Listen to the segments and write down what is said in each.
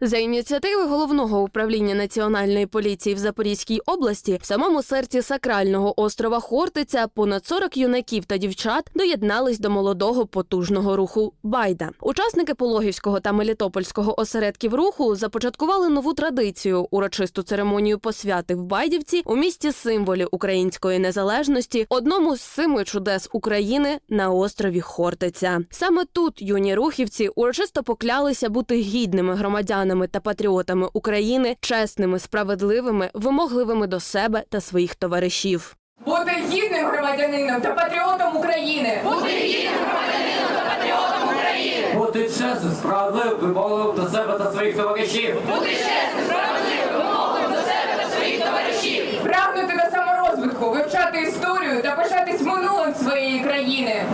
За ініціативи головного управління національної поліції в Запорізькій області, в самому серці сакрального острова Хортиця, понад 40 юнаків та дівчат доєднались до молодого потужного руху Байда. Учасники Пологівського та Мелітопольського осередків руху започаткували нову традицію урочисту церемонію посвяти в Байдівці у місті символі української незалежності, одному з семи чудес України на острові Хортиця. Саме тут юні рухівці урочисто поклялися бути гідними громадянами та патріотами України, чесними, справедливими, вимогливими до себе та своїх товаришів. Бути гідним громадянином та патріотом України. Бути гідним громадянином та патріотом України. Бути чесним, справедливим, вимогливим до себе та своїх товаришів. прагнути до саморозвитку, вивчати історію та пишатись минулим своєї країни.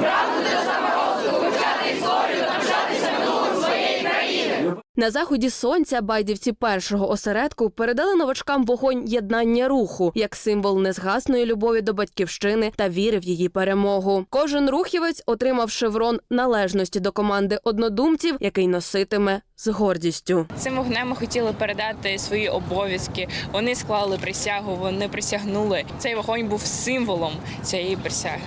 На заході сонця байдівці першого осередку передали новачкам вогонь єднання руху як символ незгасної любові до батьківщини та віри в її перемогу. Кожен рухівець отримав шеврон належності до команди однодумців, який носитиме з гордістю. Цим вогнем ми хотіли передати свої обов'язки. Вони склали присягу, вони присягнули. Цей вогонь був символом цієї присяги.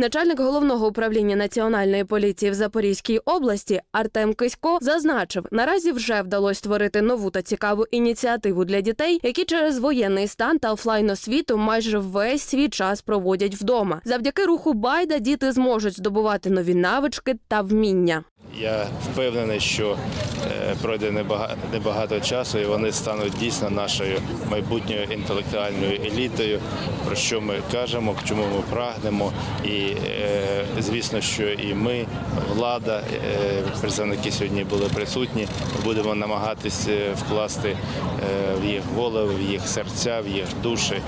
Начальник головного управління національної поліції в Запорізькій області Артем Кисько зазначив, наразі вже вдалося створити нову та цікаву ініціативу для дітей, які через воєнний стан та офлайн освіту майже весь свій час проводять вдома. Завдяки руху Байда діти зможуть здобувати нові навички та вміння. Я впевнений, що е, пройде небагато часу, і вони стануть дійсно нашою майбутньою інтелектуальною елітою, про що ми кажемо, чому ми прагнемо. І е, звісно, що і ми, влада, е, представники сьогодні були присутні. Будемо намагатися вкласти в їх голови, в їх серця, в їх душі.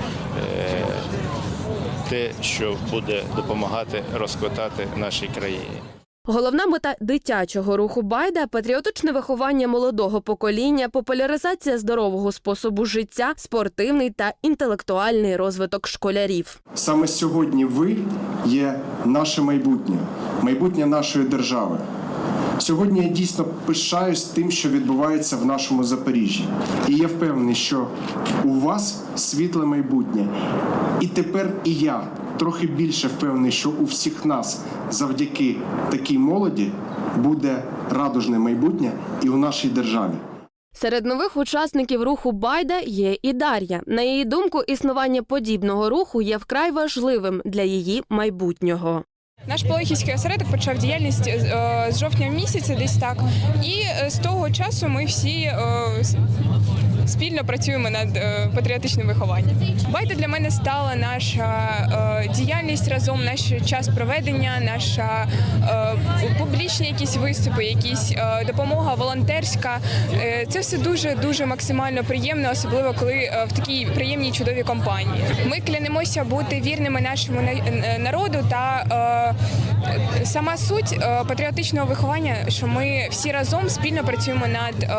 Те, що буде допомагати розквитати нашій країні. Головна мета дитячого руху Байда патріотичне виховання молодого покоління, популяризація здорового способу життя, спортивний та інтелектуальний розвиток школярів. Саме сьогодні ви є наше майбутнє, майбутнє нашої держави. Сьогодні я дійсно пишаюсь тим, що відбувається в нашому Запоріжжі. І я впевнений, що у вас світле майбутнє. І тепер і я трохи більше впевнений, що у всіх нас завдяки такій молоді буде радужне майбутнє і у нашій державі. Серед нових учасників руху Байда є і Дар'я. На її думку, існування подібного руху є вкрай важливим для її майбутнього. Наш Полихівський осередок почав діяльність е, з жовтня місяця, десь так. І е, з того часу ми всі е, спільно працюємо над е, патріотичним вихованням. Байда для мене стала наша е, діяльність разом, наш час проведення, наша е, публічні якісь виступи, якісь допомога волонтерська. Це все дуже дуже максимально приємно, особливо коли в такій приємній чудовій компанії. Ми клянемося бути вірними нашому на- народу та сама суть патріотичного виховання, що ми всі разом спільно працюємо над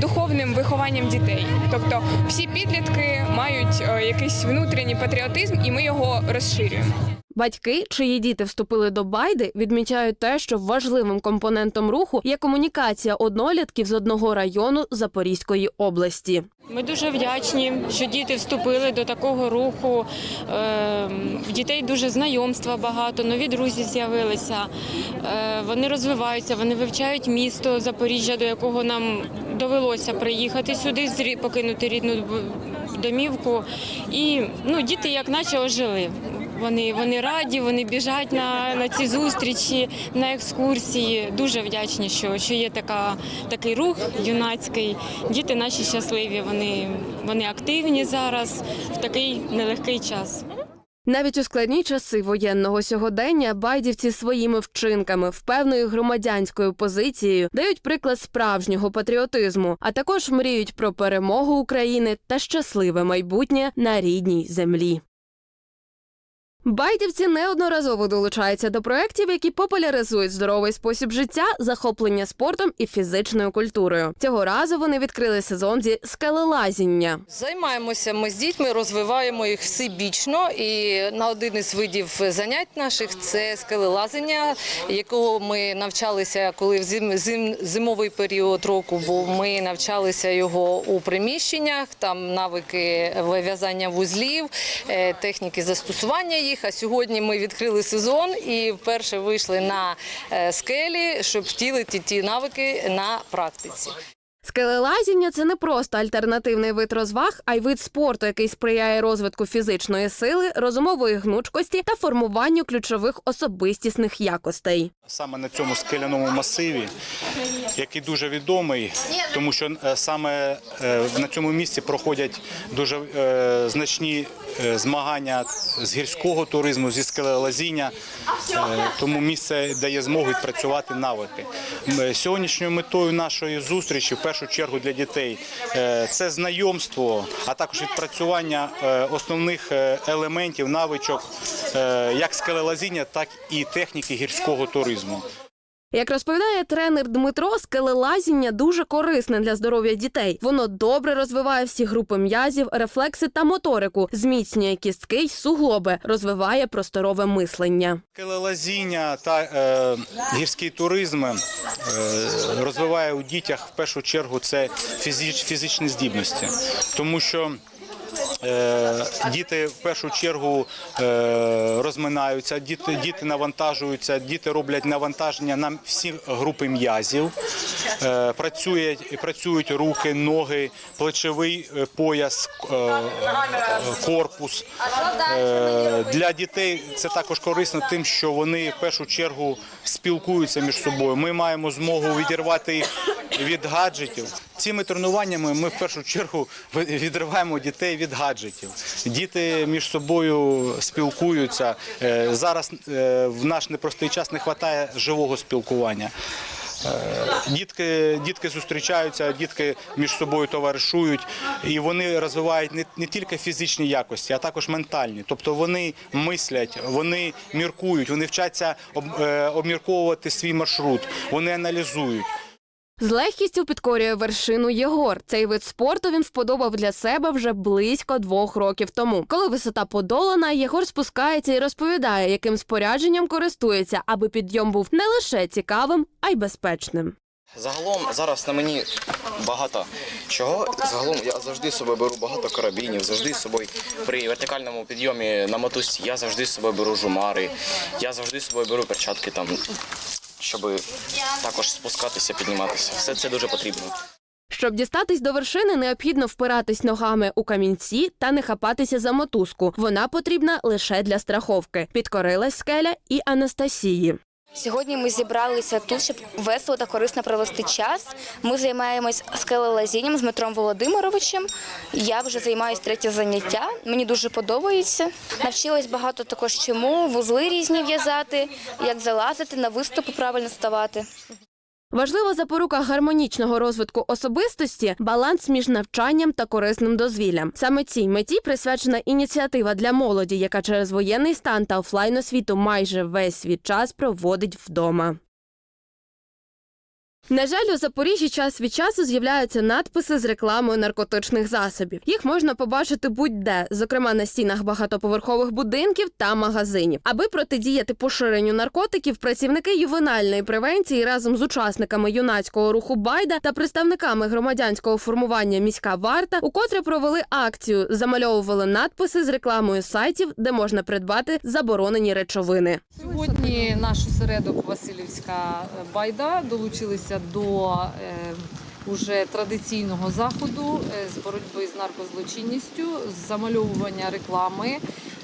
духовним вихованням дітей. Тобто всі підлітки мають е, якийсь внутрішній патріотизм, і ми його розширюємо. Батьки, чиї діти вступили до Байди, відмічають те, що важливим компонентом руху є комунікація однолітків з одного району Запорізької області. Ми дуже вдячні, що діти вступили до такого руху. Ем, В дітей дуже знайомства багато, нові друзі з'явилися. Е, Вони розвиваються, вони вивчають місто Запоріжжя, до якого нам довелося приїхати сюди, покинути рідну домівку. І ну, діти як наче ожили. Вони, вони раді, вони біжать на, на ці зустрічі, на екскурсії. Дуже вдячні, що, що є така, такий рух юнацький. Діти наші щасливі, вони, вони активні зараз в такий нелегкий час. Навіть у складні часи воєнного сьогодення байдівці своїми вчинками, впевною громадянською позицією дають приклад справжнього патріотизму, а також мріють про перемогу України та щасливе майбутнє на рідній землі. Байдівці неодноразово долучаються до проєктів, які популяризують здоровий спосіб життя, захоплення спортом і фізичною культурою. Цього разу вони відкрили сезон зі скелелазіння. Займаємося ми з дітьми, розвиваємо їх всебічно. І на один із видів занять наших це скелелазення, якого ми навчалися, коли в зим, зим, зимовий період року, бо ми навчалися його у приміщеннях, там навики вив'язання вузлів, е, техніки застосування їх. А сьогодні ми відкрили сезон і вперше вийшли на е, скелі, щоб втілити ті навики на практиці. Скелелазіння це не просто альтернативний вид розваг, а й вид спорту, який сприяє розвитку фізичної сили, розумової гнучкості та формуванню ключових особистісних якостей. Саме на цьому скеляному масиві, який дуже відомий, тому що е, саме е, на цьому місці проходять дуже е, значні змагання з гірського туризму, зі скелелазіння, тому місце дає змогу відпрацювати навики. Сьогоднішньою метою нашої зустрічі, в першу чергу для дітей, е, це знайомство, а також відпрацювання е, основних е, елементів, навичок як скелелазіння, так і техніки гірського туризму. Як розповідає тренер Дмитро, скелелазіння дуже корисне для здоров'я дітей. Воно добре розвиває всі групи м'язів, рефлекси та моторику, зміцнює кістки й суглоби, розвиває просторове мислення. Скелелазіння та е, гірський туризм е, розвиває у дітях в першу чергу це фізич, фізичні здібності, тому що діти в першу чергу е, розминаються, діти, діти навантажуються, діти роблять навантаження на всі групи м'язів, е, працюють, працюють руки, ноги, плечовий е, пояс, е, е, корпус. Е, Для дітей це також корисно тим, що вони в першу чергу спілкуються між собою. Ми маємо змогу відірвати їх від гаджетів. Цими тренуваннями ми в першу чергу відриваємо дітей від гаджетів. Діти між собою спілкуються. Е, Зараз е, в наш непростий час не вистачає живого спілкування. Е, Дітки, дітки зустрічаються, дітки між собою товаришують, і вони розвивають не, не тільки фізичні якості, а також ментальні. Тобто вони мислять, вони міркують, вони вчаться об, обмірковувати свій маршрут, вони аналізують. З легкістю підкорює вершину Єгор. Цей вид спорту він вподобав для себе вже близько двох років тому. Коли висота подолана, Єгор спускається і розповідає, яким спорядженням користується, аби підйом був не лише цікавим, а й безпечним. Загалом зараз на мені багато чого. Загалом я завжди з собою беру багато карабінів, завжди з собою при вертикальному підйомі на мотузці я завжди з собою беру жумари, я завжди з собою беру перчатки там, щоб також спускатися, підніматися. Все це дуже потрібно. Щоб дістатись до вершини, необхідно впиратись ногами у камінці та не хапатися за мотузку. Вона потрібна лише для страховки. Підкорилась скеля і Анастасії. Сьогодні ми зібралися тут, щоб весело та корисно провести час. Ми займаємось скелелазінням з Дмитром Володимировичем. Я вже займаюся третє заняття. Мені дуже подобається. Навчилась багато також чому, вузли різні в'язати, як залазити на виступи, правильно ставати. Важлива запорука гармонічного розвитку особистості баланс між навчанням та корисним дозвіллям. Саме цій меті присвячена ініціатива для молоді, яка через воєнний стан та офлайн освіту майже весь свій час проводить вдома. На жаль, у Запоріжжі час від часу з'являються надписи з рекламою наркотичних засобів. Їх можна побачити будь-де, зокрема на стінах багатоповерхових будинків та магазинів. Аби протидіяти поширенню наркотиків, працівники ювенальної превенції разом з учасниками юнацького руху Байда та представниками громадянського формування міська варта укотре провели акцію, замальовували надписи з рекламою сайтів, де можна придбати заборонені речовини. Сьогодні наш осередок Васильівська байда долучилися до е, уже традиційного заходу е, з боротьби з наркозлочинністю, з замальовування реклами,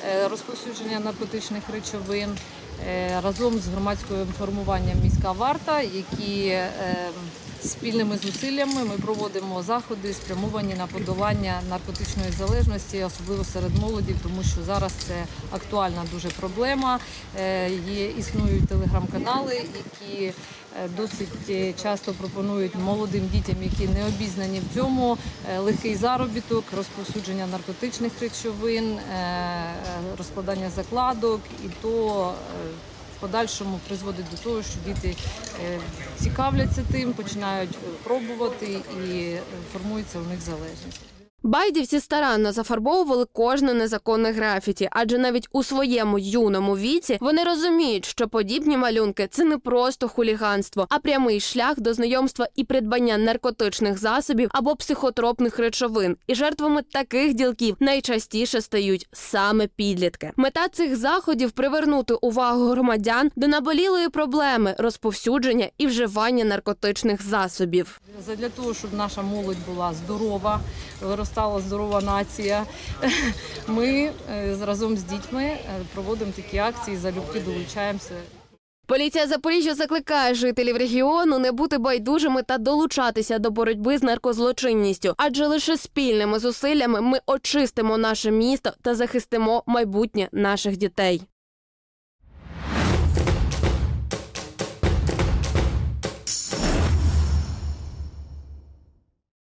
е, розповсюдження наркотичних речовин разом з громадським формуванням міська варта, які спільними зусиллями ми проводимо заходи, спрямовані на подолання наркотичної залежності, особливо серед молоді, тому що зараз це актуальна дуже проблема. Е, Є існують телеграм-канали, які е, досить е, часто пропонують молодим дітям, які не обізнані в цьому, легкий заробіток, розповсюдження наркотичних речовин, розкладання закладок, і то в подальшому призводить до того, що діти е, цікавляться тим, починають пробувати і е, формується у них залежність. Байдівці старанно зафарбовували кожне незаконне графіті, адже навіть у своєму юному віці вони розуміють, що подібні малюнки це не просто хуліганство, а прямий шлях до знайомства і придбання наркотичних засобів або психотропних речовин. І жертвами таких ділків найчастіше стають саме підлітки. Мета цих заходів привернути увагу громадян до наболілої проблеми розповсюдження і вживання наркотичних засобів. Задля того, щоб наша молодь була здорова, виростала здорова нація. Ми е, разом з дітьми е, проводимо такі акції, залюбки долучаємося. Поліція Запоріжжя закликає жителів регіону не бути байдужими та долучатися до боротьби з наркозлочинністю, адже лише спільними зусиллями ми очистимо наше місто та захистимо майбутнє наших дітей.